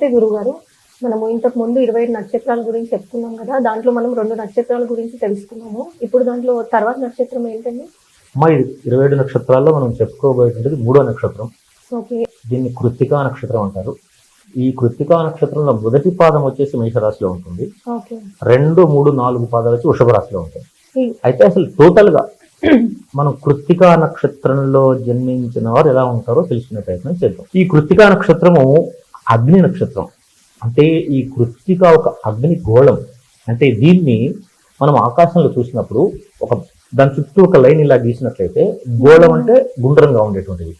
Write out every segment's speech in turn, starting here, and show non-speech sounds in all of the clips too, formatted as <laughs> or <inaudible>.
నమస్తే గురుగారు. మనము ఇంతకు ముందు ఇరవై ఐదు నక్షత్రాల గురించి చెప్పుకున్నాం కదా దాంట్లో మనం రెండు నక్షత్రాల గురించి తెలుసుకున్నాము. ఇప్పుడు దాంట్లో తర్వాత నక్షత్రం ఏంటండి? అమ్మా ఇది ఇరవై ఏడు నక్షత్రాల్లో మనం చెప్పుకోబోయేటువంటిది మూడో నక్షత్రం. ఓకే. దీన్ని కృత్తికా నక్షత్రం అంటారు. ఈ కృత్తికా నక్షత్రంలో మొదటి పాదం వచ్చేసి మేషరాశిలో ఉంటుంది. రెండు మూడు నాలుగు పాదాలు వచ్చి వృషభ రాశిలో ఉంటాయి. అయితే అసలు టోటల్గా మనం కృత్తికా నక్షత్రంలో జన్మించిన వారు ఎలా ఉంటారో తెలుసుకునే ప్రయత్నం చేద్దాం. ఈ కృత్తికా నక్షత్రము అగ్ని నక్షత్రం. అంటే ఈ కృత్తిక ఒక అగ్ని గోళం. అంటే దీన్ని మనం ఆకాశంలో చూసినప్పుడు ఒక దాని చుట్టూ ఒక లైన్ ఇలా గీసినట్లయితే గోళం అంటే గుండ్రంగా ఉండేటువంటిది.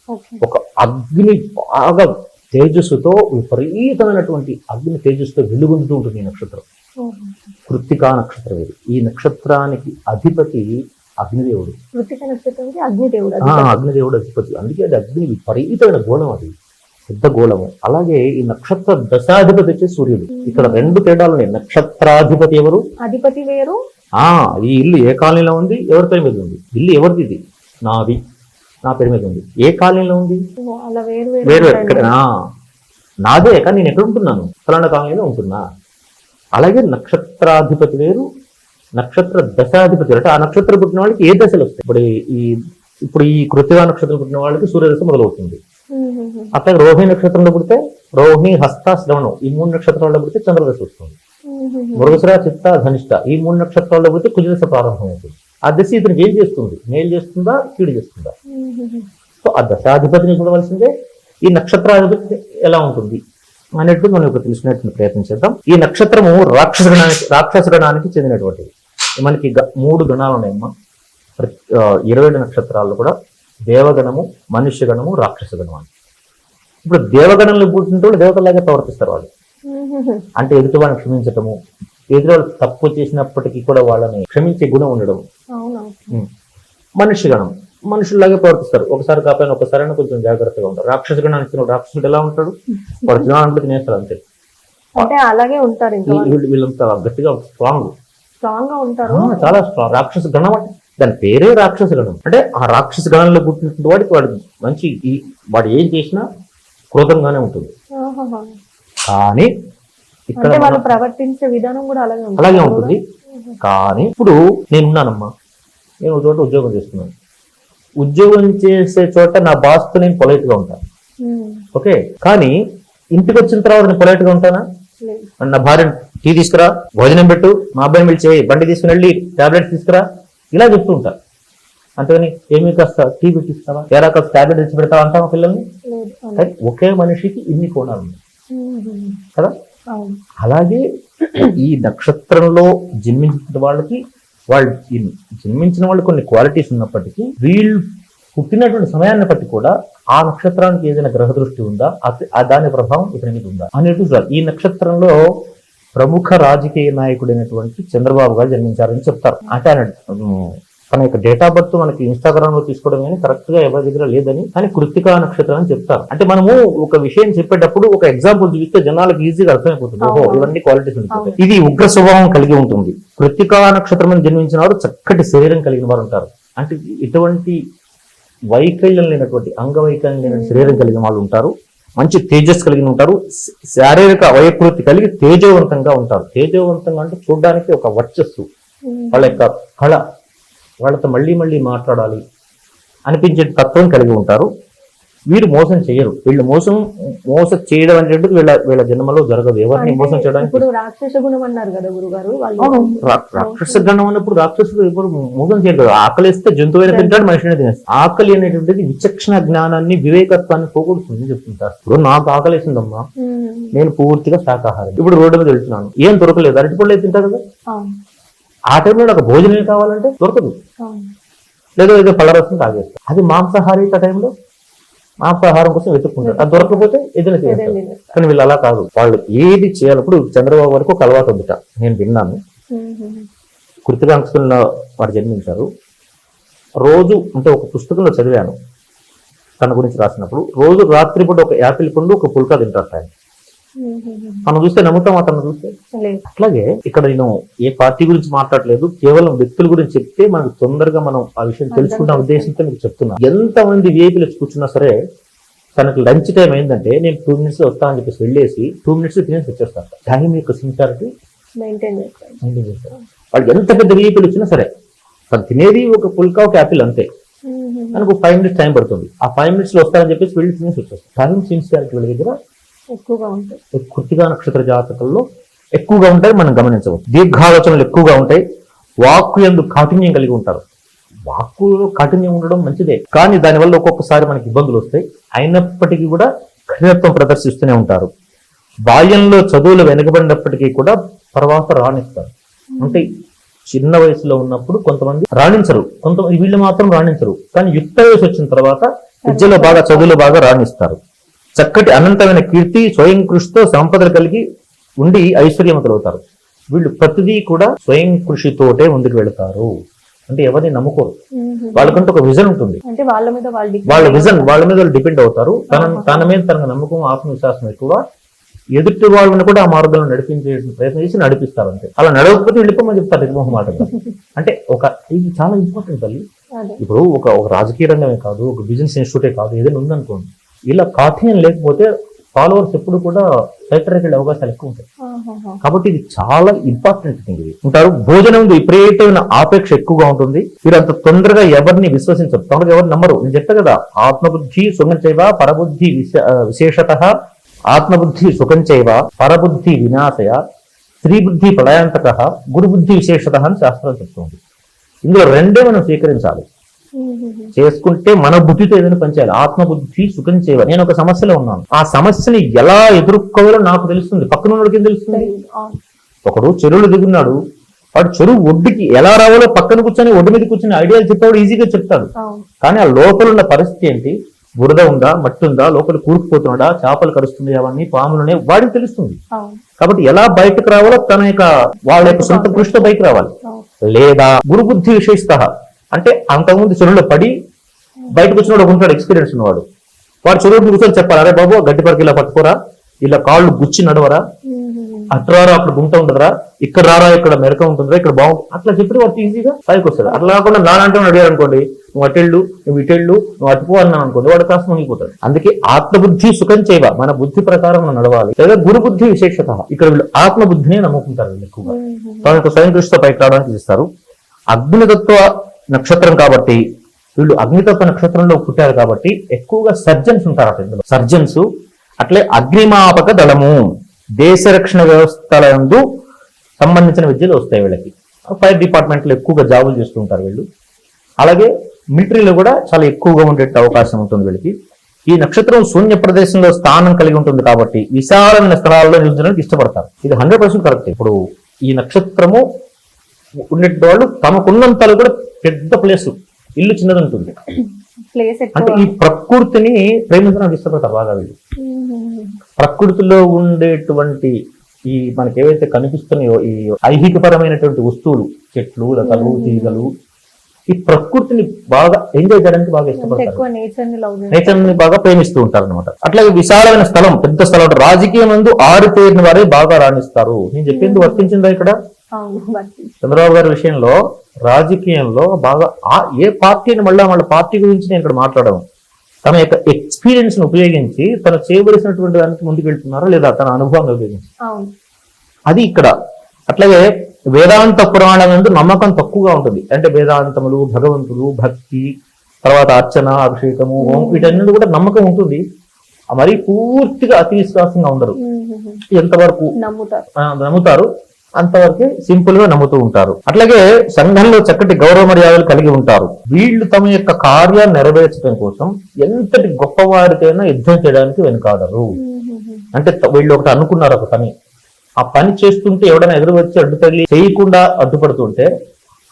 ఒక అగ్ని బాగా తేజస్సుతో విపరీతమైనటువంటి అగ్ని తేజస్సుతో వెలుగొందుతూ ఉంటుంది ఈ నక్షత్రం. కృత్తికా నక్షత్రం ఇది. ఈ నక్షత్రానికి అధిపతి అగ్నిదేవుడు. అగ్నిదేవుడు అధిపతి. అందుకే అది అగ్ని విపరీతమైన గోళం అది. పెద్ద గోళము అలాగే ఈ నక్షత్ర దశాధిపతి వచ్చే సూర్యుడు. ఇక్కడ రెండు తేడాలు ఉన్నాయి. నక్షత్రాధిపతి ఎవరు? అధిపతి వేరు. ఆ ఈ ఇల్లు ఏ కాలనీలో ఉంది? ఎవరి పేరు మీద ఉంది? ఇల్లు ఎవరిది ఇది? నాది. నా పేరు మీద ఉంది. ఏ కాలనీలో ఉంది? అలా వేరు వేరు ఆ, నాదే కానీ నేను ఎక్కడ ఉంటున్నాను? ఫలానా కాలనీలో ఉంటున్నా. అలాగే నక్షత్రాధిపతి వేరు. నక్షత్ర దశాధిపతి. అంటే ఆ నక్షత్రం పుట్టిన వాళ్ళకి ఏ దశలు వస్తాయి? ఇప్పుడు ఈ- ఇప్పుడు ఈ కృతిగా నక్షత్రం పుట్టిన వాళ్ళకి సూర్యదశ మొదలవుతుంది. అట్లాగే రోహిణి నక్షత్రంలో పుడితే రోహిణి హస్త శ్రవణం ఈ మూడు నక్షత్రాల్లో పుడితే చంద్రదశ వస్తుంది. మృగశిర చిత్త ధనిష్ట ఈ మూడు నక్షత్రాల్లో పుడితే కుజదశ ప్రారంభమవుతుంది. ఆ దశ ఇతనికి ఏం చేస్తుంది? మేలు చేస్తుందా? కీడు చేస్తుందా. సో ఆ దశాధిపతిని చూడవలసిందే. ఈ నక్షత్రాధిపతి ఎలా ఉంటుంది? అనేట్టు మనం ఇప్పుడు తెలుసుకునేటువంటి ప్రయత్నం చేద్దాం. ఈ నక్షత్రము రాక్షస గణానికి రాక్షస గణానికి చెందినటువంటిది. మనకి మూడు గణాలు ఉన్నాయమ్మా. ఇరవై నక్షత్రాల్లో కూడా దేవగణము మనుష్య గణము రాక్షస గణం అని. ఇప్పుడు దేవగణంలో పుట్టిన వాళ్ళు దేవతలాగే ప్రవర్తిస్తారు వాళ్ళు. <laughs> అంటే ఎదుటి వాళ్ళని క్షమించటము ఎదుటి వాళ్ళు తప్పు చేసినప్పటికీ కూడా వాళ్ళని క్షమించే గుణం ఉండడం. మనిషి గణం. మనుషుల్లాగే ప్రవర్తిస్తారు. ఒకసారి కాకపోయినా ఒకసారి కొంచెం జాగ్రత్తగా ఉంటారు. రాక్షస గణానికి చెందిన రాక్షసుడు ఎలా ఉంటాడు? వాడు తినాలంటే తినేస్తారు అంతే. అంటే అలాగే ఉంటారు వీళ్ళంతా గట్టిగా స్ట్రాంగ్. స్ట్రాంగ్గా ఉంటారు చాలా స్ట్రాంగ్. రాక్షస గణం అంటే దాని పేరే రాక్షస గణం. అంటే ఆ రాక్షస గణంలో పుట్టినటువంటి వాడికి వాడు మంచి వాడు ఏం చేసినా క్రోధంగానే ఉంటుంది. కానీ ఇక్కడ వాళ్ళు ప్రవర్తించే విధానం కూడా అలాగే ఉంటుంది. అలాగే ఉంటుంది. కానీ ఇప్పుడు నేనున్నానమ్మా. నేను ఒక చోట ఉద్యోగం చేస్తున్నాను. ఉద్యోగం చేసే చోట నా బాస్తో నేను పొలైట్గా ఉంటాను. ఓకే? కానీ ఇంటికి వచ్చిన తర్వాత నేను పొలైట్గా ఉంటానా. నా భార్య టీ తీసుకురా భోజనం పెట్టు మా అబ్బాయిని పిలిచి "ఏయ్, బండి తీసుకుని వెళ్ళి టాబ్లెట్స్ తీసుకురా ఇలా చెప్తూ ఉంటా అంతేగాని ఏమీ కాస్త టీ పెట్టిస్తావా? ఎరా కాస్త టాబ్లెట్ తెచ్చి పెడతావా అంటావా పిల్లల్ని. కానీ ఒకే మనిషికి ఇన్ని కోణాలు ఉన్నాయి. కదా? అలాగే ఈ నక్షత్రంలో జన్మించిన వాళ్ళకి వాళ్ళు జన్మించిన వాళ్ళు కొన్ని క్వాలిటీస్ ఉన్నప్పటికీ వీళ్ళు పుట్టినటువంటి సమయాన్ని బట్టి కూడా ఆ నక్షత్రానికి ఏదైనా గ్రహ దృష్టి ఉందా? ఆ దాని ప్రభావం ఇతని మీద ఉందా? అనేది ఈ నక్షత్రంలో ప్రముఖ రాజకీయ నాయకుడైనటువంటి చంద్రబాబు గారు జన్మించారని చెప్తారు. అంటే ఆయన తన యొక్క డేట్ ఆఫ్ బర్త్ మనకి ఇన్స్టాగ్రామ్లో తీసుకోవడం కానీ కరెక్ట్గా ఎవరి దగ్గర లేదని కానీ కృతికా నక్షత్రం అని చెప్తారు. అంటే మనము ఒక విషయం చెప్పేటప్పుడు ఒక ఎగ్జాంపుల్ చూపిస్తే జనాలకు ఈజీగా అర్థమైపోతుంది. ఓహో. ఇవన్నీ క్వాలిటీస్ ఉంటాయి ఇది ఉగ్ర స్వభావం కలిగి ఉంటుంది. కృతికా నక్షత్రం జన్మించిన వారు చక్కటి శరీరం కలిగిన వారు ఉంటారు అంటే ఇటువంటి వైకల్యం లేనటువంటి అంగవైకల్యం లేని శరీరం కలిగిన వాళ్ళు ఉంటారు. మంచి తేజస్ కలిగి ఉంటారు. శారీరక వైకృతి కలిగి తేజవంతంగా ఉంటారు. తేజవంతంగా అంటే చూడడానికి ఒక వర్చస్సు. వాళ్ళ యొక్క కళ వాళ్ళతో మళ్ళీ మళ్ళీ మాట్లాడాలి అనిపించే తత్వం కలిగి ఉంటారు. వీరు మోసం చేయరు. వీళ్ళు మోసం మోసం చేయడం అనేటువంటిది వీళ్ళ వీళ్ళ జన్మలో జరగదు. ఎవరిని మోసం చేయడానికి? ఇప్పుడు రాక్షస గుణం అన్నారు కదా గురుగారు రాక్షస గణం అన్నప్పుడు రాక్షసుడు ఎప్పుడు మోసం చేయరు. ఆకలిస్తే జంతువైన తింటాడు మనిషిని తినేస్తాడు. ఆకలి అనేటువంటిది విచక్షణ జ్ఞానాన్ని వివేకత్వాన్ని పోగొడుతుంది చెప్తుంటారు. ఇప్పుడు నాకు ఆకలిసిందమ్మా. నేను పూర్తిగా శాకాహారం ఇప్పుడు రోడ్డు మీద వెళ్తున్నాను. ఏం దొరకలేదు. అరటిపళ్ళు తింటా కదా? ఆ టైంలో నాకు భోజనం కావాలంటే దొరకదు. లేదో ఏదో పళ్ళరసం తాగేస్తాం. అది మాంసాహారి ఆ టైంలో మాంసాహారం కోసం వెతుక్కుంటారు అది దొరకకపోతే ఏదైనా చేస్తారు ఏదైనా కానీ వీళ్ళు అలా కాదు. వాళ్ళు ఏది చేయాలప్పుడు చంద్రబాబు వరకు ఒక అలవాటు ఉందిట. నేను విన్నాను. కృతికాంక్షల్లో వారు జన్మించారు. రోజు అంటే ఒక పుస్తకంలో చదివాను. తన గురించి రాసినప్పుడు. రోజు రాత్రిపూట ఒక యాపిల్ పండు ఒక పుల్కా తింటారు ఆయన. ఉమ్. మనం చూస్తే నమ్ముతాం అతను చూస్తే. అట్లాగే ఇక్కడ నేను ఏ పార్టీ గురించి మాట్లాడలేదు కేవలం వ్యక్తుల గురించి చెప్తే మనకు తొందరగా మనం ఆ విషయం తెలుసుకున్న ఉద్దేశంతో మీకు చెప్తున్నా. ఎంతమంది విఐపీలు వచ్చి కూర్చున్నా సరే తనకు లంచ్ టైం అయిందంటే నేను టూ మినిట్స్ వస్తా అని చెప్పేసి వెళ్ళేసి టూ మినిట్స్ తినేసి వచ్చేస్తాను టైం యొక్క సిన్సియారిటీ మెయింటైన్ చేస్తాను. ఎంత పెద్ద వీపులు ఇచ్చినా సరే తను తినేది ఒక పుల్కా ఒక యాపిల్ అంతే. మనకు ఫైవ్ మినిట్స్ టైం పడుతుంది. ఆ ఫైవ్ మినిట్స్లో వస్తారని చెప్పేసి వెళ్ళి తినేసి వచ్చేస్తారు టైం సిన్సియారిటీ వీళ్ళ దగ్గర ఎక్కువగా ఉంటాయి. కృతిగా నక్షత్ర జాతకంలో ఎక్కువగా ఉంటాయి మనం గమనించవచ్చు. దీర్ఘాలోచనలు ఎక్కువగా ఉంటాయి వాక్కు ఎందు కాఠిన్యం కలిగి ఉంటారు. వాక్కులో కాఠిన్యం ఉండడం మంచిదే. కానీ దానివల్ల ఒక్కొక్కసారి మనకి ఇబ్బందులు వస్తాయి. అయినప్పటికీ కూడా కఠినత్వం ప్రదర్శిస్తూనే ఉంటారు. బాల్యంలో చదువులు వెనుకబడినప్పటికీ కూడా తర్వాత రాణిస్తారు. అంటే చిన్న వయసులో ఉన్నప్పుడు కొంతమంది రాణించరు. కొంతమంది వీళ్ళు మాత్రం రాణించరు. కానీ యుక్త వయసు వచ్చిన తర్వాత విద్యలో బాగా చదువులో బాగా రాణిస్తారు. చక్కటి అనంతమైన కీర్తి స్వయం కృషితో సంపదలు కలిగి ఉండి ఐశ్వర్యవంతులవుతారు. వీళ్ళు ప్రతిదీ కూడా స్వయం కృషితోటే ముందుకు వెళతారు. అంటే ఎవరిని నమ్ముకోరు. వాళ్ళకంటూ ఒక విజన్ ఉంటుంది. అంటే వాళ్ళ మీద విజన్ వాళ్ళ మీద వాళ్ళు డిపెండ్ అవుతారు. తన. తన మీద తనకు నమ్మకం ఆత్మవిశ్వాసం ఎక్కువ. ఎదుటి వాళ్ళని కూడా ఆ మార్గంలో నడిపించే ప్రయత్నం చేసి నడిపిస్తారు అంతే. అలా నడవకపోతే వెళ్ళిపోమని చెప్తారు నిర్మోహ మాటగా అంటే ఒక ఇది చాలా ఇంపార్టెంట్ తల్లి. ఇప్పుడు ఒక ఒక రాజకీయ రంగమే కాదు ఒక బిజినెస్ ఇన్స్టిట్యూటే కాదు ఏదైనా ఉందనుకోండి. ఇలా కాఠిన్యం లేకపోతే ఫాలోవర్స్ ఎప్పుడు కూడా వెళ్ళే అవకాశాలు ఎక్కువ ఉంటాయి. కాబట్టి ఇది చాలా ఇంపార్టెంట్ థింగ్ ఇది. ఉంటారు భోజనం విపరీతమైన ఆపేక్ష ఎక్కువగా ఉంటుంది. మీరు అంత తొందరగా ఎవరిని విశ్వసించరు. తొందరగా ఎవరు నమ్మరు. నేను చెప్పా కదా ఆత్మబుద్ధి సుఖం చేయవ పరబుద్ధి విశేషత ఆత్మబుద్ధి సుఖం చేయవ పరబుద్ధి వినాశయ స్త్రీ బుద్ధి ప్రళయాంతక గురుబుద్ధి విశేషత అని శాస్త్రం చెప్తుంది ఇందులో రెండే మనం స్వీకరించాలి. చేసుకుంటే మన బుద్ధితో ఏదైనా పనిచేయాలి ఆత్మబుద్ధి సుఖం చేయవాలి. నేను ఒక సమస్యలో ఉన్నాను. ఆ సమస్యని ఎలా ఎదుర్కోవాలో నాకు తెలుస్తుంది. పక్కన ఉన్నోడికి తెలుస్తుంది. ఆ. ఒకడు చెరువులో దిగున్నాడు. వాడు చెరువు ఒడ్డుకి ఎలా రావాలో పక్కన కూర్చొని ఒడ్డు మీద కూర్చొని ఐడియాలు చెప్పాడు ఈజీగా చెప్తాడు. కానీ ఆ లోపల ఉన్న పరిస్థితి ఏంటి? బురద ఉందా? మట్టి ఉందా? లోపల కూరుకుపోతున్నాడా? చేపలు కరుస్తుంది అవన్నీ పాములునే వాడికి తెలుస్తుంది. కాబట్టి ఎలా బయటకు రావాలో తన యొక్క వాళ్ళ యొక్క సొంత కృషితో బయటకు రావాలి. లేదా గురుబుద్ధి విశేషత. అంటే అంతకుముందు చెరువులో పడి బయటకు వచ్చినవాడు ఒక ఉంటాడు ఎక్స్పీరియన్స్ ఉన్నవాడు. వాడు చెరువు కూర్చొని చెప్పాలి అరే బాబు గడ్డి పరకు ఇలా పట్టుకోరా ఇలా కాళ్ళు గుచ్చి నడవరా. అట్రారా అక్కడ గుంట ఉండదురా ఇక్కడ రారా ఇక్కడ మెరక ఉంటుందిరా ఇక్కడ బాగుంటుంది అట్లా చెప్పి వాడు ఈజీగా పైకి వస్తాడు అట్లా కాకుండా నానంటే అడిగారు అనుకోండి నువ్వు అటెళ్ళు నువ్వు ఇటెళ్ళు నువ్వు అటుపో అన్నావు అనుకోండి వాడు కాస్త మునిగిపోతాడు. అందుకే ఆత్మబుద్ధి సుఖం చేయవ మన బుద్ధి ప్రకారం మనం నడవాలి. లేదా గురు బుద్ధి విశేషత ఇక్కడ వీళ్ళు ఆత్మబుద్ధినే నమ్ముకుంటారు ఎక్కువగా. మ్మ్. తన యొక్క స్వయం కృషితో పైకి రావడానికి చేస్తారు. అగ్నితత్వ నక్షత్రం కాబట్టి వీళ్ళు అగ్నితత్వ నక్షత్రంలో పుట్టారు కాబట్టి ఎక్కువగా సర్జన్స్ ఉంటారు ఇందులో. సర్జన్స్ అట్లే అగ్నిమాపక దళము దేశ రక్షణ వ్యవస్థలందు సంబంధించిన విద్యలు వస్తాయి వీళ్ళకి. ఫైర్ డిపార్ట్మెంట్లో ఎక్కువగా జాబులు చేస్తూ ఉంటారు వీళ్ళు. అలాగే మిలిటరీలో కూడా చాలా ఎక్కువగా ఉండే అవకాశం ఉంటుంది వీళ్ళకి. ఈ నక్షత్రం శూన్య ప్రదేశంలో స్థానం కలిగి ఉంటుంది కాబట్టి విశాలమైన స్థలాల్లో నివసించడానికి ఇష్టపడతారు. ఇది హండ్రెడ్ పర్సెంట్ కరెక్ట్. ఇప్పుడు ఈ నక్షత్రము ఉండేటి వాళ్ళు తమకున్నంతలో కూడా పెద్ద ప్లేస్ ఇల్లు చిన్నది ఉంటుంది. అంటే ఈ ప్రకృతిని ప్రేమించడానికి ఇష్టపడతారు బాగా వీళ్ళు. ప్రకృతిలో ఉండేటువంటి ఈ మనకి ఏవైతే కనిపిస్తున్నాయో ఈ ఐహికపరమైనటువంటి వస్తువులు చెట్లు లతలు తీగలు ఈ ప్రకృతిని బాగా ఎంజాయ్ చేయడానికి బాగా ఇష్టపడతారు. నేచర్ని బాగా ప్రేమిస్తూ ఉంటారు అనమాట అట్లాగే విశాలమైన స్థలం పెద్ద స్థలం రాజకీయం నందు ఆరితేరిన వారే బాగా రాణిస్తారు. నేను చెప్పింది వర్తించిందా ఇక్కడ? చంద్రబాబు గారి విషయంలో రాజకీయంలో బాగా ఆ- ఏ పార్టీని మళ్ళా వాళ్ళ పార్టీ గురించి నేను ఇక్కడ మాట్లాడను. తన యొక్క ఎక్స్పీరియన్స్ని ఉపయోగించి తను చేయవలసినటువంటి దానికి ముందుకు వెళ్తున్నారా లేదా తన అనుభవాన్ని ఉపయోగించి? అది ఇక్కడ. అట్లాగే వేదాంత పురాణం నందు నమ్మకం తక్కువగా ఉంటుంది. అంటే వేదాంతములు భగవంతుడు భక్తి తర్వాత అర్చన అభిషేకము వీటన్నిటి కూడా నమ్మకం ఉంటుంది. మరి పూర్తిగా అతి విశ్వాసంగా ఉండరు. ఎంతవరకు? నమ్ముతారు. నమ్ముతారు. అంతవరకే సింపుల్గా నమ్ముతూ ఉంటారు. అట్లాగే సంఘంలో చక్కటి గౌరవ మర్యాదలు కలిగి ఉంటారు. వీళ్ళు తమ యొక్క కార్యాన్ని నెరవేర్చడం కోసం ఎంతటి గొప్పవారికైనా యుద్ధం చేయడానికి వెనుకాడరు. అంటే వీళ్ళు ఒకటి అనుకున్నారు ఒక పని. ఆ పని చేస్తుంటే ఎవడైనా ఎదురు వచ్చి అడ్డు తగిలి చేయకుండా అడ్డుపడుతుంటే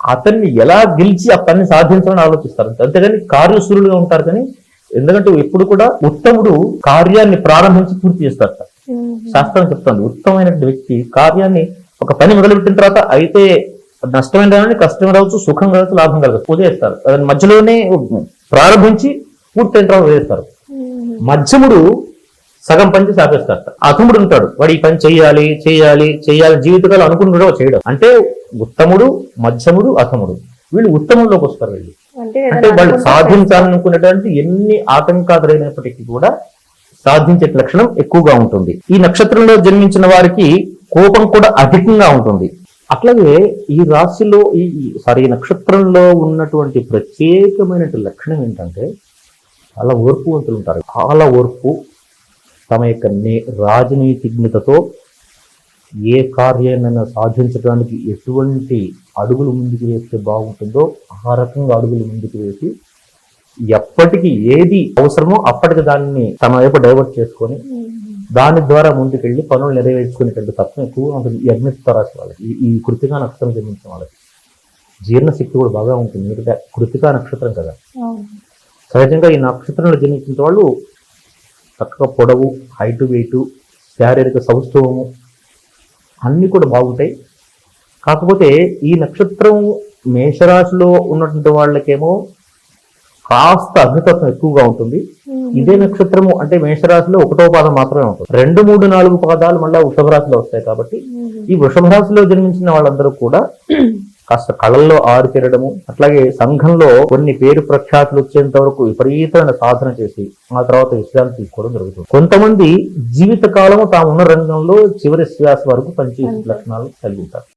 అతన్ని ఎలా గెలిచి ఆ పని సాధించాలని ఆలోచిస్తారు. అంతేగాని కార్యశూరులుగా ఉంటారు కానీ ఎందుకంటే ఎప్పుడు కూడా ఉత్తముడు కార్యాన్ని ప్రారంభించి పూర్తి చేస్తారు. శాస్త్రం చెప్తుంది ఉత్తమమైన వ్యక్తి కార్యాన్ని ఒక పని మొదలుపెట్టిన తర్వాత అయితే నష్టమైన రాని కష్టం రావచ్చు సుఖం కావచ్చు లాభం కలగచ్చు వదిలేస్తారు దాని మధ్యలోనే ప్రారంభించి పూర్తయిన తర్వాత వదిలేస్తారు. మధ్యముడు సగం పని చేసి అతముడు ఉంటాడు. వాడు ఈ పని చేయాలి చేయాలి చేయాలి జీవితకాలం అనుకుని చేయడం. అంటే ఉత్తముడు మధ్యముడు అతముడు వీళ్ళు ఉత్తమంలోకి వస్తారు వీళ్ళు. అంటే వాళ్ళు సాధించాలనుకునేటువంటి ఎన్ని ఆటంకాదులైనప్పటికీ కూడా సాధించే లక్షణం ఎక్కువగా ఉంటుంది. ఈ నక్షత్రంలో జన్మించిన వారికి కోపం కూడా అధికంగా ఉంటుంది. అట్లాగే ఈ రాశిలో ఈ సారీ ఈ నక్షత్రంలో ఉన్నటువంటి ప్రత్యేకమైన లక్షణం ఏంటంటే చాలా ఓర్పువంతులు ఉంటారు. చాలా ఓర్పు తమ యొక్క నే రాజనీతిజ్ఞతతో ఏ కార్యాన్నైనా సాధించడానికి ఎటువంటి అడుగులు ముందుకు వేస్తే బాగుంటుందో ఆ రకంగా అడుగులు ముందుకు వేసి ఎప్పటికి ఏది అవసరమో అప్పటికి దాన్ని తమ వైపు డైవర్ట్ చేసుకొని దాని ద్వారా ముందుకెళ్ళి పనులు నెరవేర్చుకునేటువంటి తత్వం ఎక్కువగా ఉంటుంది. ఈ అగ్నిత్వ రాశి వాళ్ళకి ఈ- కృతికా నక్షత్రం జన్మించిన వాళ్ళకి. జీర్ణశక్తి కూడా బాగా ఉంటుంది. ఎందుకంటే కృతికా నక్షత్రం కదా. సహజంగా ఈ నక్షత్రంలో జన్మించిన వాళ్ళు చక్కగా పొడవు హైట్ వెయిట్ శారీరక సౌష్ఠవము అన్నీ కూడా బాగుంటాయి. కాకపోతే ఈ నక్షత్రం మేషరాశిలో ఉన్నటువంటి వాళ్ళకేమో కాస్త అగ్నితత్వం ఎక్కువగా ఉంటుంది. ఇదే నక్షత్రము అంటే మేషరాశిలో ఒకటో పాదం మాత్రమే ఉంటుంది. రెండు మూడు నాలుగు పాదాలు మళ్ళీ వృషభ రాశిలో వస్తాయి కాబట్టి ఈ వృషభ రాశిలో జన్మించిన వాళ్ళందరూ కూడా కాస్త కళల్లో ఆరితేరడము అట్లాగే సంఘంలో కొన్ని పేరు ప్రఖ్యాతులు వచ్చేంత వరకు విపరీతమైన సాధన చేసి ఆ తర్వాత విశ్రాంతి తీసుకోవడం జరుగుతుంది. కొంతమంది జీవిత కాలము తాము ఉన్న రంగంలో చివరి శ్వాస వరకు పనిచేసే లక్షణాలు కలిగి ఉంటారు.